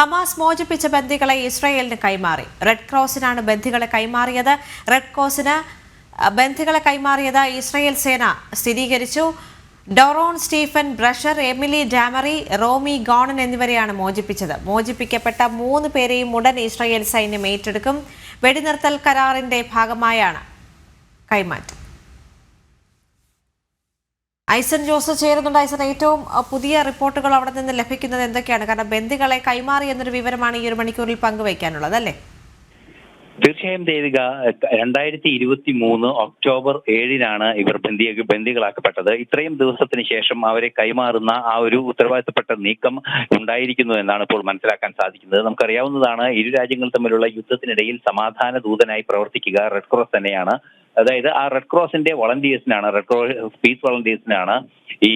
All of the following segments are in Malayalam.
ഹമാസ് മോചിപ്പിച്ച ബന്ദികളെ ഇസ്രായേലിന് കൈമാറി. റെഡ് ക്രോസിനാണ് ബന്ദികളെ കൈമാറിയത്. റെഡ് ക്രോസിന് ബന്ധികളെ കൈമാറിയത് ഇസ്രായേൽ സേന സ്ഥിരീകരിച്ചു. Doron Steinbrecher Emily Damari Romi Gonen എന്നിവരെയാണ് മോചിപ്പിച്ചത്. മോചിപ്പിക്കപ്പെട്ട മൂന്ന് പേരെയും ഉടൻ ഇസ്രായേൽ സൈന്യം ഏറ്റെടുക്കും. വെടിനിർത്തൽ കരാറിന്റെ ഭാഗമായാണ് കൈമാറ്റം. ഐസൻ ജോസ് ചേരുന്നുണ്ട്. ഐസൻ ഏറ്റവും പുതിയ റിപ്പോർട്ടുകൾ അവിടെ നിന്ന് ലഭിക്കുന്നത് എന്തൊക്കെയാണ്? കാരണം ബന്ദികളെ കൈമാറി എന്നൊരു വിവരമാണ് ഈ ഒരു മണിക്കൂറിൽ പങ്കുവയ്ക്കാനുള്ളത് അല്ലേ? തീർച്ചയായും ദേവിക രണ്ടായിരത്തി ഇരുപത്തി മൂന്ന് ഒക്ടോബർ ഏഴിനാണ് ഇവർ ബന്ദി ബന്ദികളാക്കപ്പെട്ടത്. ഇത്രയും ദിവസത്തിന് ശേഷം അവരെ കൈമാറുന്ന ആ ഒരു ഉത്തരവാദിത്തപ്പെട്ട നീക്കം ഉണ്ടായിരിക്കുന്നു എന്നാണ് ഇപ്പോൾ മനസ്സിലാക്കാൻ സാധിക്കുന്നത്. നമുക്കറിയാവുന്നതാണ് ഇരു രാജ്യങ്ങൾ തമ്മിലുള്ള യുദ്ധത്തിനിടയിൽ സമാധാന ദൂതനായി പ്രവർത്തിക്കുക റെഡ് ക്രോസ് തന്നെയാണ്. അതായത് ആ റെഡ് ക്രോസിന്റെ വളണ്ടിയേഴ്സിനാണ് റെഡ് ക്രോസ് പീസ് വളണ്ടിയേഴ്സിനാണ് ഈ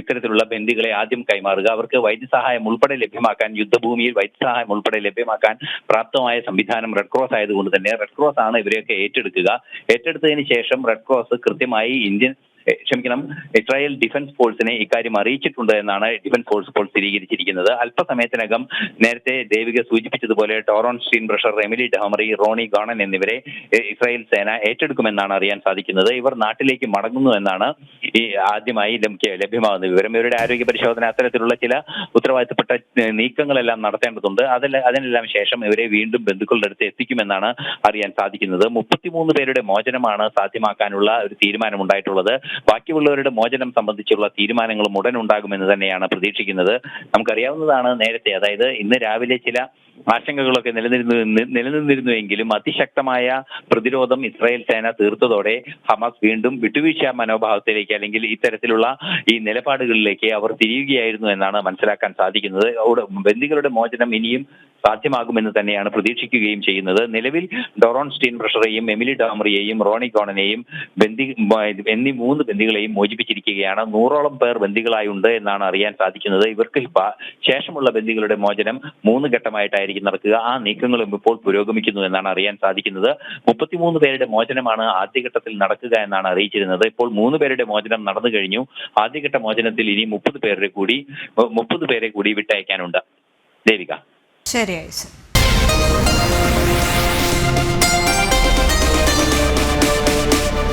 ഇത്തരത്തിലുള്ള ബന്ദികളെ ആദ്യം കൈമാറുക. അവർക്ക് വൈദ്യസഹായം ഉൾപ്പെടെ ലഭ്യമാക്കാൻ യുദ്ധഭൂമിയിൽ വൈദ്യസഹായം ഉൾപ്പെടെ ലഭ്യമാക്കാൻ പ്രാപ്തമായ സംവിധാനം റെഡ് ക്രോസ് ആയതുകൊണ്ട് തന്നെ റെഡ് ക്രോസ് ആണ് ഇവരെയൊക്കെ ഏറ്റെടുക്കുക. ഏറ്റെടുത്തതിന് ശേഷം റെഡ് ക്രോസ് കൃത്യമായി ഇന്ത്യൻ ക്ഷമിക്കണം. ഇസ്രായേൽ ഡിഫൻസ് ഫോഴ്സിനെ ഇക്കാര്യം അറിയിച്ചിട്ടുണ്ട് എന്നാണ് ഡിഫൻസ് ഫോഴ്സ് ഇപ്പോൾ സ്ഥിരീകരിച്ചിരിക്കുന്നത്. അല്പസമയത്തിനകം നേരത്തെ ദേവിക സൂചിപ്പിച്ചതുപോലെ Doron Steinbrecher Emily Damari Romi Gonen എന്നിവരെ ഇസ്രായേൽ സേന ഏറ്റെടുക്കുമെന്നാണ് അറിയാൻ സാധിക്കുന്നത്. ഇവർ നാട്ടിലേക്ക് മടങ്ങുന്നു എന്നാണ് ഈ ആദ്യമായി ലഭ്യമാകുന്ന വിവരം. ഇവരുടെ ആരോഗ്യ പരിശോധന അത്തരത്തിലുള്ള ചില ഉത്തരവാദിത്തപ്പെട്ട നീക്കങ്ങളെല്ലാം നടത്തേണ്ടതുണ്ട്. അതിൽ അതിനെല്ലാം ശേഷം ഇവരെ വീണ്ടും ബന്ധുക്കളുടെ അടുത്ത് എത്തിക്കുമെന്നാണ് അറിയാൻ സാധിക്കുന്നത്. മുപ്പത്തിമൂന്ന് പേരുടെ മോചനമാണ് സാധ്യമാക്കാനുള്ള ഒരു തീരുമാനമുണ്ടായിട്ടുള്ളത്. ബാക്കിയുള്ളവരുടെ മോചനം സംബന്ധിച്ചുള്ള തീരുമാനങ്ങളും ഉടൻ ഉണ്ടാകുമെന്ന് തന്നെയാണ് പ്രതീക്ഷിക്കുന്നത്. നമുക്കറിയാവുന്നതാണ് നേരത്തെ. അതായത് ഇന്ന് രാവിലെ ചില ആശങ്കകളൊക്കെ നിലനിരുന്നു നിലനിന്നിരുന്നുവെങ്കിലും അതിശക്തമായ പ്രതിരോധം ഇസ്രായേൽ സേന തീർത്തതോടെ ഹമാസ് വീണ്ടും വിട്ടുവീഴ്ച മനോഭാവത്തിലേക്ക് അല്ലെങ്കിൽ ഇത്തരത്തിലുള്ള ഈ നിലപാടുകളിലേക്ക് അവർ തിരിയുകയായിരുന്നു എന്നാണ് മനസ്സിലാക്കാൻ സാധിക്കുന്നത്. ബന്ദികളുടെ മോചനം ഇനിയും സാധ്യമാകുമെന്ന് തന്നെയാണ് പ്രതീക്ഷിക്കുകയും ചെയ്യുന്നത്. നിലവിൽ ഡൊറോൺ സ്റ്റീൻ പ്രഷറേയും എമിലി ഡാമറിയെയും റോണി കോണനെയും ബന്ദി എന്നീ മൂന്ന് ബന്ദികളെയും മോചിപ്പിച്ചിരിക്കുകയാണ്. നൂറോളം പേർ ബന്ദികളായുണ്ട് എന്നാണ് അറിയാൻ സാധിക്കുന്നത്. ഇവർക്ക് ശേഷമുള്ള ബന്ദികളുടെ മോചനം മൂന്ന് ഘട്ടമായിട്ടായിരിക്കും നടക്കുക. ആ നീക്കങ്ങളും ഇപ്പോൾ പുരോഗമിക്കുന്നു എന്നാണ് അറിയാൻ സാധിക്കുന്നത്. മുപ്പത്തിമൂന്ന് പേരുടെ മോചനമാണ് ആദ്യഘട്ടത്തിൽ നടക്കുക എന്നാണ് അറിയിച്ചിരുന്നത്. ഇപ്പോൾ മൂന്ന് പേരുടെ മോചനം നടന്നു കഴിഞ്ഞു. ആദ്യഘട്ട മോചനത്തിൽ ഇനി മുപ്പത് പേരുടെ കൂടി മുപ്പത് പേരെ കൂടി വിട്ടയക്കാനുണ്ട്. ദേവിക. ശരി. ഐസൻ